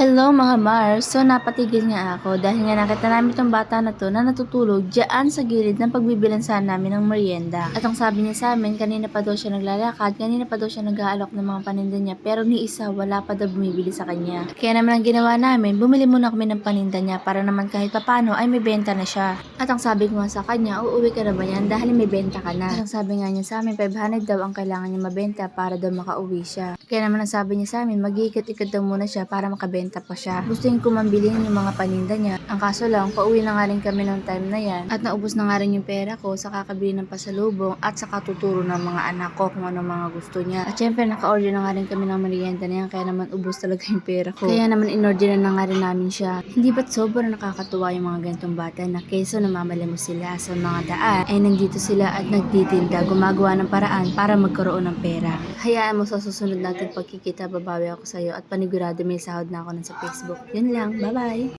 Hello mga Mars! So napatigil nga ako dahil nga nakita namin itong bata na to na natutulog dyan sa gilid ng pagbibilansahan namin ng merienda. At ang sabi niya sa amin, kanina pa daw siya naglalakad, kanina pa daw siya nag-aalok ng mga paninda niya pero ni isa wala pa daw bumibili sa kanya. Kaya naman ang ginawa namin, bumili muna kami ng paninda niya para naman kahit papano ay may benta na siya. At ang sabi ko nga sa kanya, uuwi ka na ba yan dahil may benta ka na. At ang sabi nga niya sa amin, 500 daw ang kailangan niya mabenta para daw makauwi siya. Kaya naman ang sabi niya sa amin, mag-iikot-ikot daw muna siya para makabenta pa siya. Gusto yung kumambilin yung mga paninda niya. Ang kaso lang, pauwi na nga rin kami ng time na yan. At naubos na nga rin yung pera ko sa kakabili ng pasalubong at sa katuturo ng mga anak ko kung ano mga gusto niya. At syempre, naka-order na nga rin kami ng merienda na yan kaya naman ubos talaga yung pera ko. Kaya naman in-order na nga rin namin siya. Hindi ba't sobrang nakakatuwa yung mga ganitong bata na keso namamali mo sila sa mga daan ay nandito sila at nagtitinda gumagawa ng paraan para magkaroon ng pera. Hayaan mo sa susunod natin pagkikita babawi ako sa'yo at panigurado may sahod na ako nun sa Facebook. Yun lang. Bye-bye!